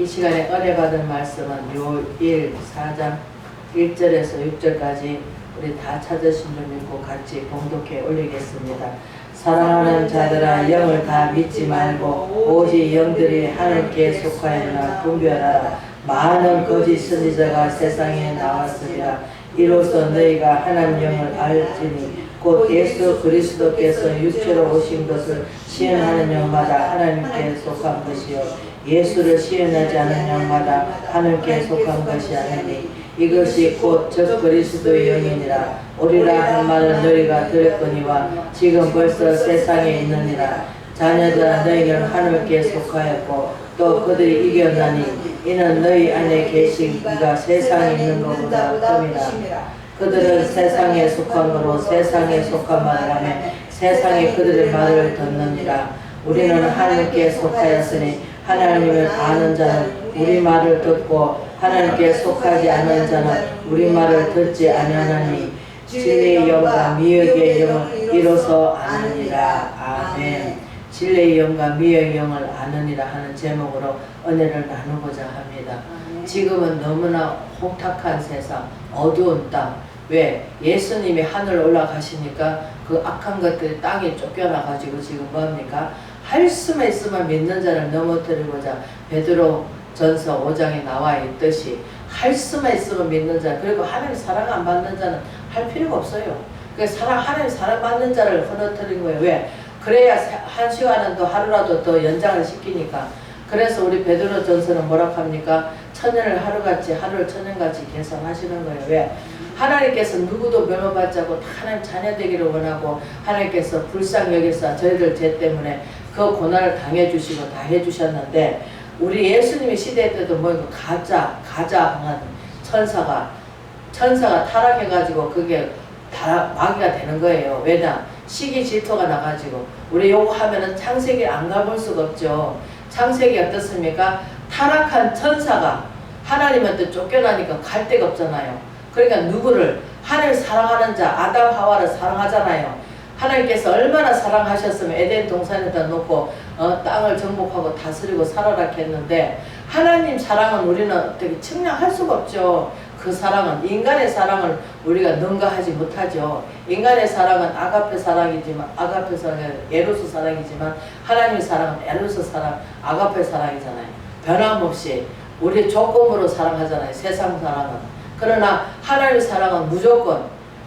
이 시간에 은혜 받은 말씀은 요일 4장 1절에서 6절까지 우리 다 찾으신 줄 믿고 같이 봉독해 올리겠습니다. 사랑하는 자들아 영을 다 믿지 말고 오직 영들이 하늘께 속하였나 분별하라. 많은 거짓 선지자가 세상에 나왔으리라. 이로써 너희가 하나님 영을 알지니 곧 예수 그리스도께서 육체로 오신 것을 시행하는 영마다 하나님께 속한 것이요 예수를 시행하지 않은 영마다 하늘께 속한 것이 아니니 이것이 곧 저 그리스도의 영이니라. 오리라 한 말은 너희가 들었거니와 지금 벌써 세상에 있느니라. 자녀들아 너희는 하늘께 속하였고 또 그들이 이겼나니 이는 너희 안에 계신 이가 세상에 있는 것보다 큼이라. 그들은 세상에 속한 거로 세상에 말을 하며 세상에 그들의 말을 듣느니라. 우리는 하나님께 속하였으니 하나님을 아는 자는 우리 말을 듣고 하나님께 속하지 않은 자는 우리 말을 듣지 아니하나니 진리의 영과 미역의 영을 이로써 아느니라 아멘 진리의 영과 미역의 영을 아느니라 하는 제목으로 은혜를 나누고자 합니다 지금은 너무나 혼탁한 세상 어두운 땅 왜? 예수님이 하늘 올라가시니까 그 악한 것들이 땅에 쫓겨나 가지고 지금 뭡니까? 할 수만 있으면 믿는 자를 넘어뜨리고자 베드로 전서 5장에 나와 있듯이 할 수만 있으면 믿는 자 그리고 하나님 사랑 안 받는 자는 할 필요가 없어요. 그 사랑 하나님 사랑 받는 자를 흐느뜨린 거예요. 왜? 그래야 한 시간은 더 하루라도 더 연장을 시키니까. 그래서 우리 베드로 전서는 뭐라 합니까? 천년을 하루같이 하루를 천년같이 계산하시는 거예요. 왜? 하나님께서 누구도 멸망받지 않고 다 하나님 자녀 되기를 원하고 하나님께서 불쌍히 여기서 저희들 죄 때문에 그 고난을 당해 주시고 다 해 주셨는데 우리 예수님의 시대 때도 뭐 가짜 가짜 천사가 천사가 타락해 가지고 그게 다 마귀가 되는 거예요. 왜냐 시기 질투가 나가지고 우리 요거 하면은 창세기 안 가볼 수가 없죠. 창세기 어떻습니까? 타락한 천사가 하나님한테 쫓겨나니까 갈 데가 없잖아요. 그러니까 누구를 하나님 사랑하는 자 아담 하와를 사랑하잖아요. 하나님께서 얼마나 사랑하셨으면 에덴 동산에다 놓고 어, 땅을 정복하고 다스리고 살아라 했는데 하나님 사랑은 우리는 어떻게 측량할 수가 없죠. 그 사랑은 인간의 사랑을 우리가 능가하지 못하죠. 인간의 사랑은 아가페 사랑이지만 아가페 사랑은 에로스 사랑이지만 하나님의 사랑은 에로스 사랑, 아가페 사랑이잖아요. 변함없이 우리 조건으로 사랑하잖아요. 세상 사랑은. 그러나 하나님의 사랑은 무조건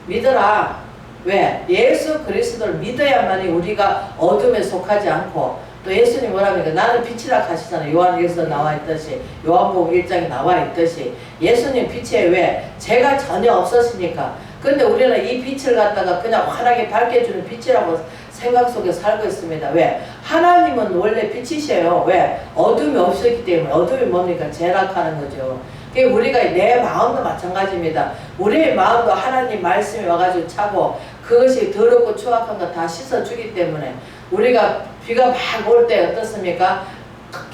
믿어라. 왜? 예수 그리스도를 믿어야만이 우리가 어둠에 속하지 않고 또 예수님 뭐라니까 나는 빛이라 하시잖아요. 요한일서 나와 있듯이 요한복음 1장에 나와 있듯이 예수님 빛에 왜? 죄가 전혀 없었으니까 근데 우리는 이 빛을 갖다가 그냥 환하게 밝혀주는 빛이라고 생각 속에 살고 있습니다. 왜? 하나님은 원래 빛이셔요. 왜? 어둠이 없었기 때문에 어둠이 뭡니까? 죄락하는 거죠. 그 우리가 내 마음도 마찬가지입니다. 우리의 마음도 하나님 말씀이 와가지고 차고 그것이 더럽고 추악한 거 다 씻어주기 때문에 우리가 비가 막 올 때 어떻습니까?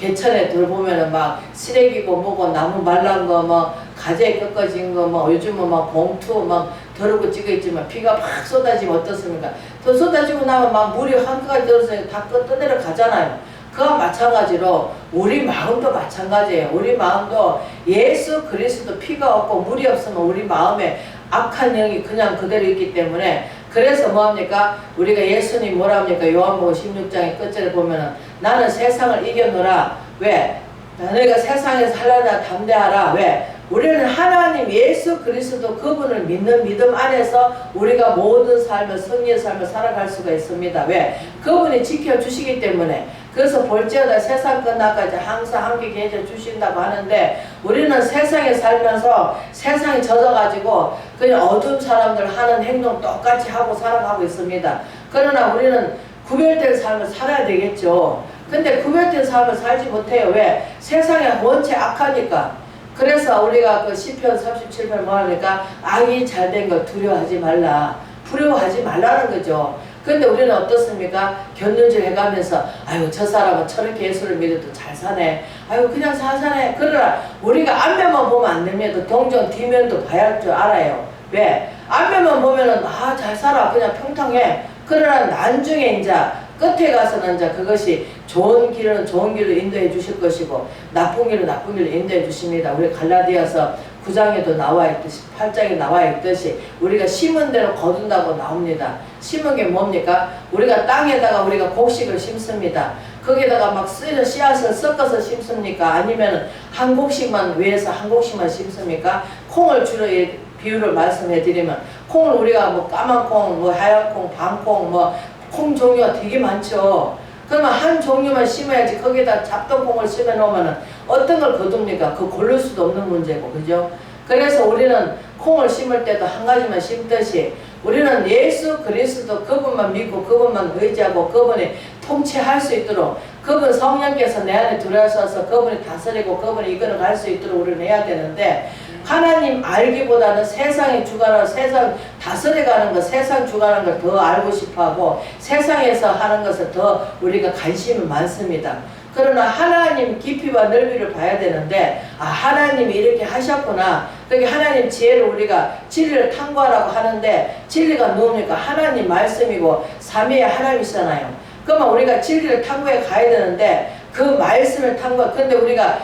개천에 들보면은 막 쓰레기고 뭐고 나무 말란 거 뭐 가재 꺾어진 거 뭐 요즘은 막 봉투 막 더럽고 찍어 있지만 비가 막 쏟아지면 어떻습니까? 더 쏟아지고 나면 막 물이 한가지 들어서 다 떠내려 가잖아요. 그와 마찬가지로 우리 마음도 마찬가지예요. 우리 마음도 예수 그리스도 피가 없고 물이 없으면 우리 마음에 악한 영이 그냥 그대로 있기 때문에 그래서 뭐합니까? 우리가 예수님 뭐라 합니까? 요한복음 16장의 끝절에 보면은 나는 세상을 이겨노라. 왜? 너희가 세상에서 하려다 담대하라. 왜? 우리는 하나님 예수 그리스도 그분을 믿는 믿음 안에서 우리가 모든 삶을 승리의 삶을 살아갈 수가 있습니다. 왜? 그분이 지켜주시기 때문에 그래서 볼지어다 세상 끝나까지 항상 함께 계셔 주신다고 하는데 우리는 세상에 살면서 세상에 젖어가지고 그냥 어두운 사람들 하는 행동 똑같이 하고 살아가고 있습니다. 그러나 우리는 구별된 삶을 살아야 되겠죠. 근데 구별된 삶을 살지 못해요. 왜? 세상에 원체 악하니까. 그래서 우리가 그 시편 37편 뭐 하니까 악이 잘된거 두려워하지 말라. 두려워하지 말라는 거죠. 근데 우리는 어떻습니까? 견눈질 해가면서 아유 저 사람은 저렇게 예수를 믿어도 잘 사네. 아유 그냥 잘 사네. 그러나 우리가 앞면만 보면 안 됩니다. 동정 뒷면도 봐야 할 줄 알아요. 왜? 앞면만 보면은 아 잘 살아 그냥 평통해. 그러나 나중에 이제 끝에 가서는 이제 그것이 좋은 길은 좋은 길로 인도해 주실 것이고 나쁜 길은 나쁜 길로 인도해 주십니다. 우리 갈라디아서 9장에도 나와 있듯이 8장에 나와 있듯이 우리가 심은 대로 거둔다고 나옵니다. 심은 게 뭡니까? 우리가 땅에다가 우리가 곡식을 심습니다. 거기다가 막 쓰는 씨앗을 섞어서 심습니까? 아니면 한 곡씩만 위에서 한 곡씩만 심습니까? 콩을 주로 예- 비유를 말씀해 드리면 콩을 우리가 뭐 까만 콩, 뭐 하얀 콩, 밤콩, 뭐 콩 종류가 되게 많죠. 그러면 한 종류만 심어야지 거기다 잡동콩을 심어 놓으면 어떤 걸 거둡니까? 그 고를 수도 없는 문제고 그죠? 그래서 우리는 콩을 심을 때도 한 가지만 심듯이 우리는 예수 그리스도 그분만 믿고 그분만 의지하고 그분이 통치할 수 있도록 그분 성령께서 내 안에 들어서서 그분이 다스리고 그분이 이끌어 갈 수 있도록 우리는 해야 되는데 하나님 알기보다는 세상이 주관하고 세상 다스려가는 것, 세상 주관하는 걸 더 알고 싶어하고 세상에서 하는 것을 더 우리가 관심이 많습니다. 그러나 하나님 깊이와 넓이를 봐야 되는데 아 하나님이 이렇게 하셨구나. 그게 하나님 지혜를 우리가 진리를 탐구하라고 하는데 진리가 누굽니까? 하나님 말씀이고 삼위의 하나님이잖아요. 그러면 우리가 진리를 탐구해 가야 되는데 그 말씀을 탐구. 근데 우리가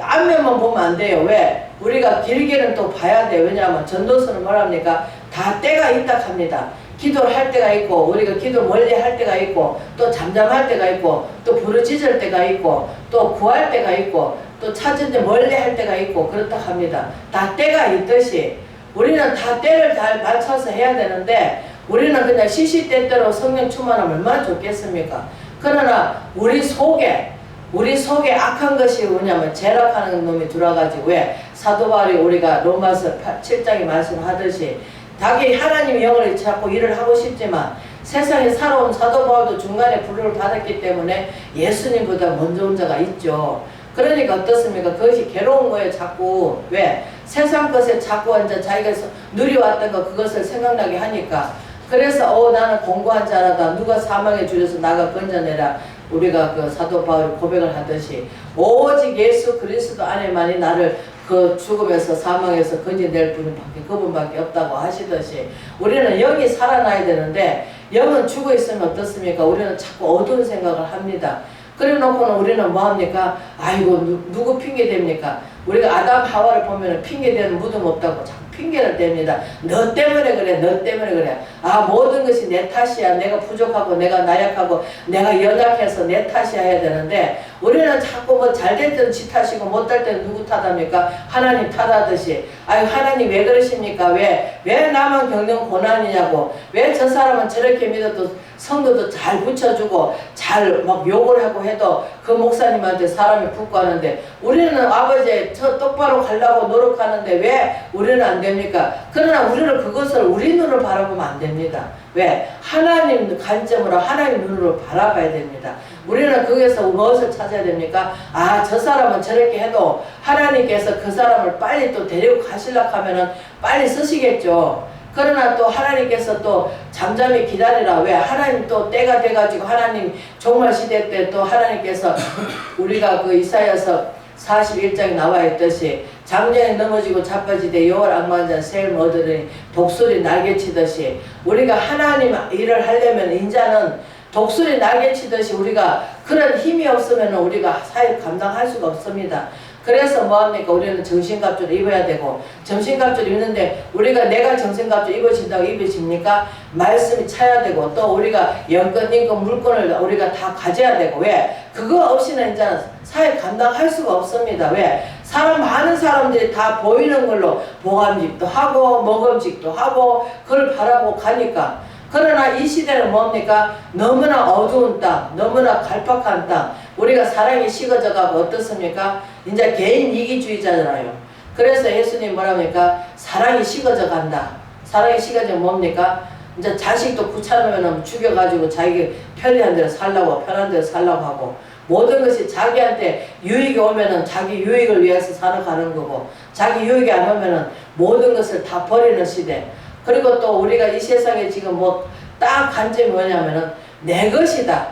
앞면만 보면 안 돼요. 왜? 우리가 길게는 또 봐야 돼요. 왜냐하면 전도서는 뭐랍니까? 다 때가 있다 합니다. 기도를 할 때가 있고 우리가 기도 멀리 할 때가 있고 또 잠잠할 때가 있고 또 부르짖을 때가 있고 또 구할 때가 있고 또 찾을 때 멀리 할 때가 있고 그렇다 합니다. 다 때가 있듯이 우리는 다 때를 잘 맞춰서 해야 되는데 우리는 그냥 시시때때로 성령 충만하면 얼마나 좋겠습니까? 그러나 우리 속에 우리 속에 악한 것이 뭐냐면 죄락하는 놈이 들어가지고 왜 사도 바울이 우리가 로마서 7장에 말씀하듯이 자기 하나님 영을 찾고 일을 하고 싶지만 세상에 살아온 사도 바울도 중간에 불을 받았기 때문에 예수님보다 먼저 온 자가 있죠. 그러니까 어떻습니까? 그것이 괴로운 거예요, 자꾸. 왜? 세상 것에 자꾸 이제 자기가 누려왔던 거 그것을 생각나게 하니까. 그래서 어 나는 공부한 자라다. 누가 사망에 줄여서 나가 건져내라. 우리가 그 사도 바울이 고백을 하듯이 오직 예수 그리스도 안에만이 나를 그 죽음에서 사망에서 건져낼 분밖에 그분밖에 없다고 하시듯이 우리는 영이 살아나야 되는데 영은 죽어 있으면 어떻습니까? 우리는 자꾸 어두운 생각을 합니다. 그래 놓고는 우리는 뭐 합니까? 아이고 누, 누구 핑계 됩니까? 우리가 아담 하와를 보면 핑계 대는 무덤 없다고 자꾸 핑계를 댑니다. 너 때문에 그래, 너 때문에 그래. 아 모든 것이 내 탓이야. 내가 부족하고 내가 나약하고 내가 연약해서 내 탓이야 해야 되는데 우리는 자꾸 뭐 잘 될 때는 지 탓이고 못 될 때는 누구 탓합니까? 하나님 탓하듯이. 아유 하나님 왜 그러십니까? 왜? 왜 나만 겪는 고난이냐고. 왜 저 사람은 저렇게 믿어도 성도도 잘 붙여주고 잘 막 욕을 하고 해도 그 목사님한테 사람이 붙고 하는데 우리는 아버지 저 똑바로 가려고 노력하는데 왜 우리는 안 됩니까? 그러나 우리는 그것을 우리 눈으로 바라보면 안 됩니다. 왜? 하나님 관점으로 하나님 눈으로 바라봐야 됩니다. 우리는 거기서 무엇을 찾아야 됩니까? 아, 저 사람은 저렇게 해도 하나님께서 그 사람을 빨리 또 데리고 가시려고 하면은 빨리 쓰시겠죠. 그러나 또 하나님께서 또 잠잠히 기다리라. 왜? 하나님 또 때가 돼가지고 하나님 종말 시대 때 또 하나님께서 우리가 그 이사야서 41장에 나와 있듯이 장년에 넘어지고 자빠지되 여월 악만자 새를 얻으니 독수리 날개치듯이 우리가 하나님 일을 하려면 인자는 독수리 날개치듯이 우리가 그런 힘이 없으면 우리가 사역 감당할 수가 없습니다. 그래서 뭐합니까? 우리는 정신갑주를 입어야 되고 정신갑주를 입는데 우리가 내가 정신갑주 입어진다고 입어집니까? 말씀이 차야 되고 또 우리가 연권, 인권, 물권을 우리가 다 가져야 되고 왜? 그거 없이는 이제 사회 감당할 수가 없습니다. 왜? 사람 많은 사람들이 다 보이는 걸로 보감직도 하고 먹음직도 하고 그걸 바라고 가니까 그러나 이 시대는 뭡니까? 너무나 어두운 땅, 너무나 갈팍한 땅, 우리가 사랑이 식어져 가고 어떻습니까? 이제 개인 이기주의자잖아요. 그래서 예수님 뭐랍니까? 사랑이 식어져 간다. 사랑이 식어져 뭡니까? 이제 자식도 귀찮으면 죽여가지고 자기 편리한 대로 살라고, 편한 대로 살라고 하고, 모든 것이 자기한테 유익이 오면은 자기 유익을 위해서 살아가는 거고, 자기 유익이 안 오면은 모든 것을 다 버리는 시대. 그리고 또 우리가 이 세상에 지금 뭐 딱 관점이 뭐냐면은 내 것이다.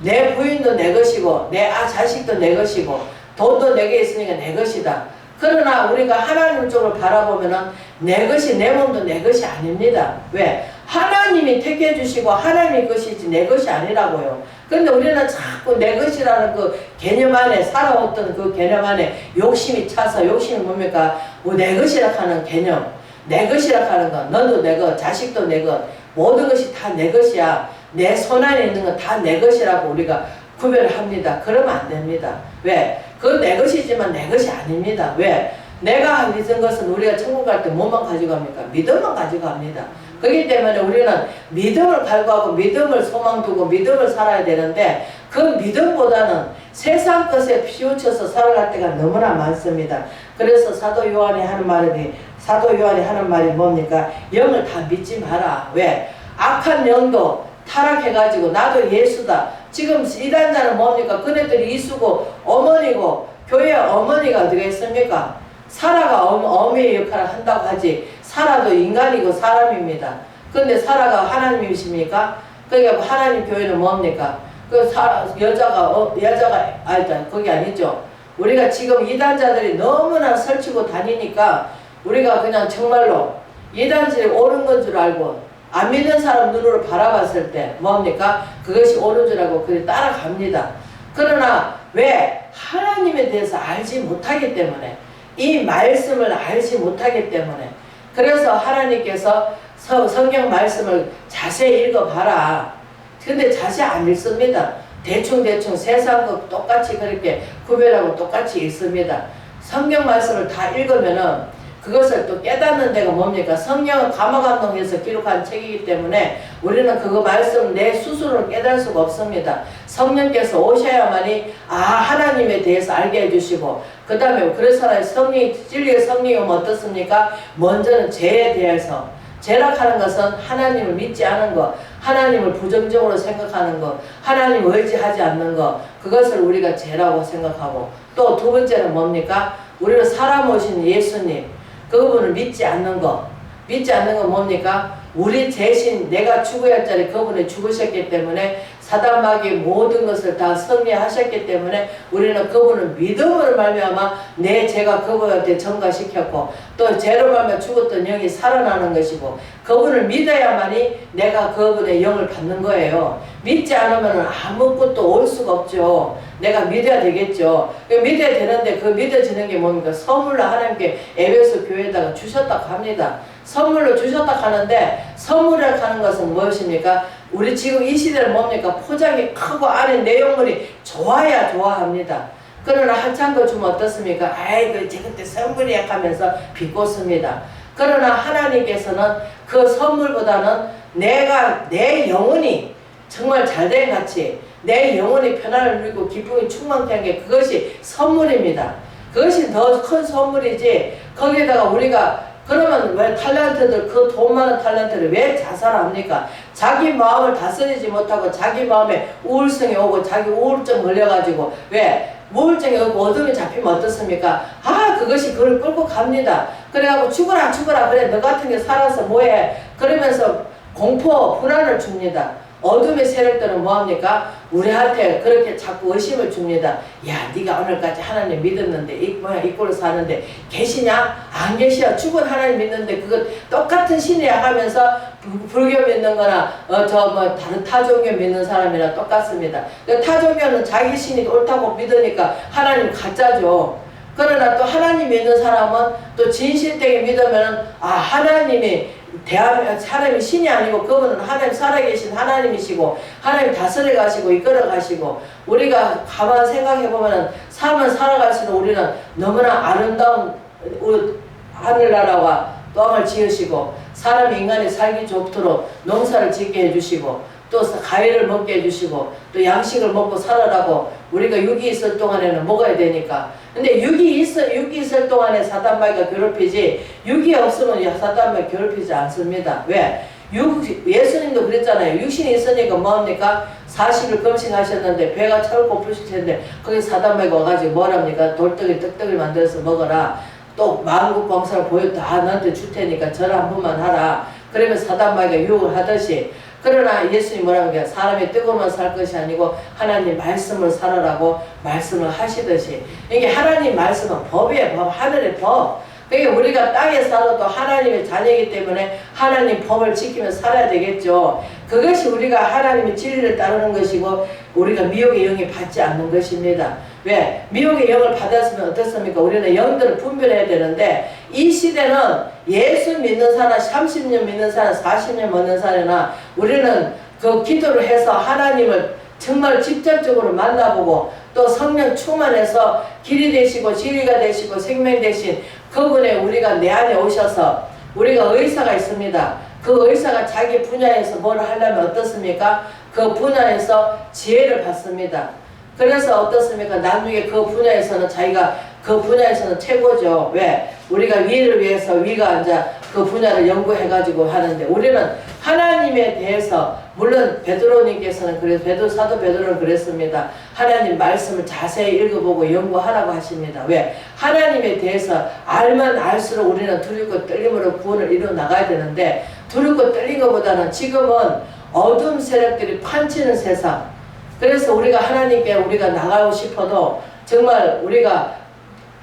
내 부인도 내 것이고 내 아 자식도 내 것이고 돈도 내게 있으니까 내 것이다. 그러나 우리가 하나님 쪽을 바라보면은 내 것이 내 몸도 내 것이 아닙니다. 왜? 하나님이 택해 주시고 하나님 것이지 내 것이 아니라고요. 근데 우리는 자꾸 내 것이라는 그 개념 안에 살아왔던 그 개념 안에 욕심이 차서 욕심이 뭡니까? 뭐내 것이라 하는 개념, 내 것이라 하는 거, 너도 내 것, 자식도 내 것, 모든 것이 다 내 것이야. 내 손 안에 있는 건 다 내 것이라고 우리가 구별을 합니다. 그러면 안 됩니다. 왜? 그건 내 것이지만 내 것이 아닙니다. 왜? 내가 믿은 것은 우리가 천국 갈 때 뭐만 가지고 갑니까? 믿음만 가지고 갑니다. 그렇기 때문에 우리는 믿음을 갈구하고 믿음을 소망 두고 믿음을 살아야 되는데 그 믿음보다는 세상 것에 피우쳐서 살아갈 때가 너무나 많습니다. 그래서 사도 요한이 하는 말이 사도 요한이 하는 말이 뭡니까? 영을 다 믿지 마라. 왜? 악한 영도 타락해가지고 나도 예수다. 지금 이단자는 뭡니까? 그네들이 이수고 어머니고 교회 어머니가 되겠습니까? 사라가 어, 어미의 역할을 한다고 하지 사라도 인간이고 사람입니다. 근데 사라가 하나님이십니까? 그러니까 하나님 교회는 뭡니까? 그 사, 여자가 어, 여자가 아니다 거기 아니죠. 우리가 지금 이단자들이 너무나 설치고 다니니까 우리가 그냥 정말로 이단질이 옳은 건 줄 알고 안 믿는 사람 눈으로 바라봤을 때 뭡니까? 그것이 옳은 줄 알고 그리 따라갑니다. 그러나 왜 하나님에 대해서 알지 못하기 때문에 이 말씀을 알지 못하기 때문에 그래서 하나님께서 서- 성경 말씀을 자세히 읽어봐라. 근데 자세히 안 읽습니다. 대충대충 세상 것 똑같이 그렇게 구별하고 똑같이 읽습니다. 성경 말씀을 다 읽으면은 그것을 또 깨닫는 데가 뭡니까? 성령은 감화감동해서 기록한 책이기 때문에 우리는 그거 말씀 내 스스로 깨달을 수가 없습니다. 성령께서 오셔야만이 아 하나님에 대해서 알게 해주시고 그 다음에 그래서 성령 진리의 성령이 오면 어떻습니까? 먼저는 죄에 대해서 죄락하는 것은 하나님을 믿지 않은 것, 하나님을 부정적으로 생각하는 것, 하나님 의지하지 않는 것, 그것을 우리가 죄라고 생각하고 또 두 번째는 뭡니까? 우리는 사람 오신 예수님, 그분을 믿지 않는 것. 믿지 않는 건 뭡니까? 우리 대신 내가 죽어야 할 자리 그분이 죽으셨기 때문에 사단마귀의 모든 것을 다 승리하셨기 때문에 우리는 그분을 믿음으로 말미암아 내 죄가 그분한테 전가시켰고 또 죄로 말미암아 죽었던 영이 살아나는 것이고 그분을 믿어야만이 내가 그분의 영을 받는 거예요. 믿지 않으면 아무것도 올 수가 없죠. 내가 믿어야 되겠죠. 그 믿어야 되는데 그 믿어지는 게 뭡니까? 선물로 하나님께 에베소 교회에다가 주셨다고 합니다. 선물로 주셨다 하는데 선물이라고 하는 것은 무엇입니까? 우리 지금 이 시대는 뭡니까? 포장이 크고 안에 내용물이 좋아야 좋아합니다. 그러나 한참 거 주면 어떻습니까? 아이고 제 그때 선물이야 하면서 비꼬습니다. 그러나 하나님께서는 그 선물보다는 내가 내 영혼이 정말 잘된 같이 내 영혼이 편안을 누리고 기쁨이 충만케 한 게 그것이 선물입니다. 그것이 더 큰 선물이지 거기에다가 우리가 그러면 왜 탤런트들 그 돈 많은 탤런트를 왜 자살합니까? 자기 마음을 다스리지 못하고 자기 마음에 우울성이 오고 자기 우울증 걸려가지고 왜 우울증이 오고 어둠이 잡히면 어떻습니까? 아 그것이 그를 끌고 갑니다. 그래갖고 죽어라 죽어라 그래 너 같은 게 살아서 뭐해 그러면서 공포 불안을 줍니다. 어둠의 세력들은 뭐합니까? 우리한테 그렇게 자꾸 의심을 줍니다. 야, 네가 오늘까지 하나님 믿었는데 이 뭐야 이 꼴을 사는데 계시냐? 안 계셔. 죽은 하나님 믿는데 그거 똑같은 신이야 하면서 불- 불교 믿는거나 어, 저뭐 다른 타종교 믿는 사람이랑 똑같습니다. 그 타종교는 자기 신이 옳다고 믿으니까 하나님 가짜죠. 그러나 또 하나님 믿는 사람은 또 진실되게 믿으면 아 하나님이 대한 사람이 신이 아니고 그분은 하나님 살아계신 하나님이시고 하나님 다스려 가시고 이끌어 가시고 우리가 가만 생각해 보면은 삶을 살아갈수록 우리는 너무나 아름다운 하늘나라와 땅을 지으시고 사람 인간이 살기 좋도록 농사를 짓게 해주시고 또 과일을 먹게 해주시고 또 양식을 먹고 살아라고 우리가 육이 있을 동안에는 먹어야 되니까 근데 육이 있어 육이 있을 동안에 사단마귀가 괴롭히지 육이 없으면 사단마귀 괴롭히지 않습니다. 왜? 육 예수님도 그랬잖아요. 육신이 있으니까 뭐합니까? 40일 금식하셨는데 배가 차올 고프실 텐데 거기 사단마귀가 와가지고 뭐랍니까? 돌덩이 떡떡이 만들어서 먹어라. 또 만국 광사를 보여 다 너한테 줄 테니까 절 한 번만 하라. 그러면 사단마귀가 유혹을 하듯이 그러나 예수님 뭐라고 해요? 사람이 뜨거워만 살 것이 아니고 하나님 말씀을 살아라고 말씀을 하시듯이 이게 하나님 말씀은 법이에요. 법, 하늘의 법. 그러니까 우리가 땅에 살아도 하나님의 자녀이기 때문에 하나님 법을 지키며 살아야 되겠죠. 그것이 우리가 하나님의 진리를 따르는 것이고 우리가 미혹의 영이 받지 않는 것입니다. 왜? 미혹의 영을 받았으면 어떻습니까? 우리는 영들을 분별해야 되는데 이 시대는 예수 믿는 사람, 30년 믿는 사람, 40년 믿는 사람이나 우리는 그 기도를 해서 하나님을 정말 직접적으로 만나보고 또 성령 충만해서 길이 되시고 진리가 되시고 생명 되신 그분의 우리가 내 안에 오셔서 우리가 의사가 있습니다. 그 의사가 자기 분야에서 뭘 하려면 어떻습니까? 그 분야에서 지혜를 받습니다. 그래서 어떻습니까? 나중에 그 분야에서는 자기가 그 분야에서는 최고죠. 왜? 우리가 위를 위해서 위가 이제 그 분야를 연구해가지고 하는데 우리는 하나님에 대해서 물론 베드로님께서는 그래서 베드로 사도 베드로는 그랬습니다. 하나님 말씀을 자세히 읽어보고 연구하라고 하십니다. 왜? 하나님에 대해서 알면 알수록 우리는 두렵고 떨림으로 구원을 이루어 나가야 되는데 두렵고 떨린 것보다는 지금은 어둠 세력들이 판치는 세상. 그래서 우리가 하나님께 우리가 나가고 싶어도 정말 우리가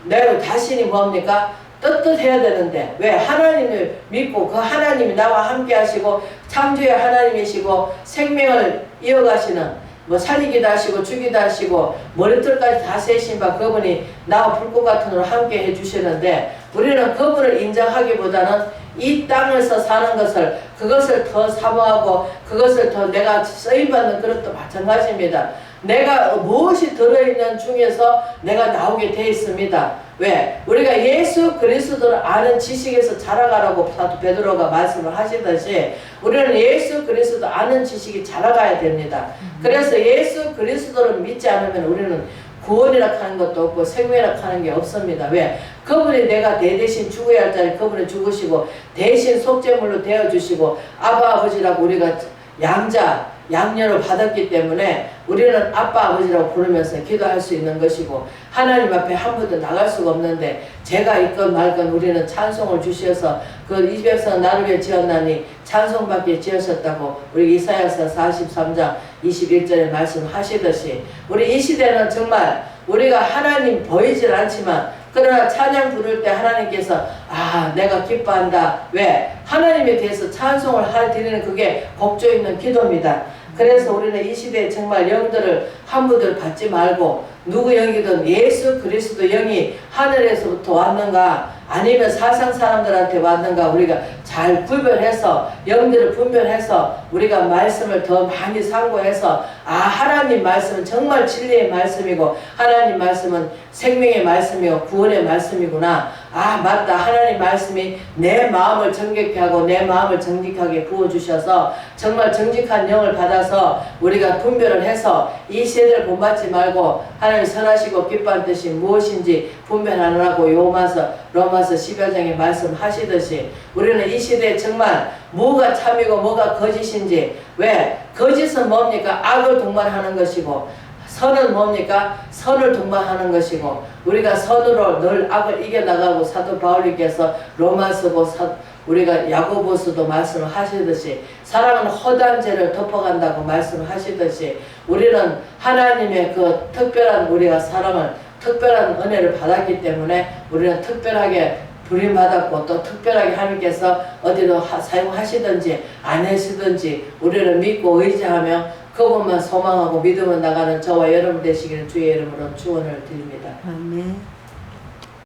내 자신이 뭡니까? 떳떳해야 되는데 왜 하나님을 믿고 그 하나님이 나와 함께 하시고 창조의 하나님이시고 생명을 이어가시는 뭐 살리기도 하시고 죽이기도 하시고 머리털까지 다 세신 바 그분이 나와 불꽃 같은 으로 함께 해주시는데 우리는 그분을 인정하기보다는 이 땅에서 사는 것을 그것을 더 사모하고 그것을 더 내가 쓰임받는 그것도 마찬가지입니다. 내가 무엇이 들어있는 중에서 내가 나오게 돼 있습니다. 왜? 우리가 예수 그리스도를 아는 지식에서 자라가라고 사도 베드로가 말씀을 하시듯이 우리는 예수 그리스도 아는 지식이 자라가야 됩니다. 그래서 예수 그리스도를 믿지 않으면 우리는 구원이라 하는 것도 없고 생명이라 하는 게 없습니다. 왜? 그분이 내가 내 대신 죽어야 할 자리 그분이 죽으시고 대신 속죄물로 되어주시고 아바 아버지라고 우리가 양자 양녀를 받았기 때문에 우리는 아빠 아버지라고 부르면서 기도할 수 있는 것이고 하나님 앞에 한 번도 나갈 수가 없는데 제가 있건 말건 우리는 찬송을 주셔서 그 이 백성 나를 위해 지었나니 찬송받게 지으셨다고 우리 이사야서 43장 21절에 말씀하시듯이 우리 이 시대는 정말 우리가 하나님 보이질 않지만 그러나 찬양 부를 때 하나님께서 아 내가 기뻐한다 왜 하나님에 대해서 찬송을 하 드리는 그게 복조 있는 기도입니다. 그래서 우리는 이 시대에 정말 영들을 한부들 받지 말고 누구 영이든 예수 그리스도 영이 하늘에서부터 왔는가 아니면 사상 사람들한테 왔는가 우리가 잘 구별해서 영들을 분별해서 우리가 말씀을 더 많이 상고해서 아 하나님 말씀은 정말 진리의 말씀이고 하나님 말씀은 생명의 말씀이고 구원의 말씀이구나. 아 맞다. 하나님 말씀이 내 마음을 정결케 하고 내 마음을 정직하게 부어주셔서 정말 정직한 영을 받아서 우리가 분별을 해서 이 세대를 본받지 말고 하나님 선하시고 뜻이 무엇인지 분별하느라고 요마서 로마서 10여장에 말씀하시듯이 우리는 이 시대에 정말 뭐가 참이고 뭐가 거짓인지 왜 거짓은 뭡니까 악을 동반하는 것이고 선은 뭡니까? 선을 동반하는 것이고 우리가 선으로 늘 악을 이겨나가고 사도 바울님께서 로마서고 사, 우리가 야고보서도 말씀을 하시듯이 사랑은 허다한 죄를 덮어간다고 말씀을 하시듯이 우리는 하나님의 그 특별한 우리가 사랑을 특별한 은혜를 받았기 때문에 우리는 특별하게 부림받았고 또 특별하게 하나님께서 어디로 하- 사용하시든지 안 하시든지 우리를 믿고 의지하며 그것만 소망하고 믿으며 나가는 저와 여러분 되시기를 주의 이름으로 축원을 드립니다. 아멘.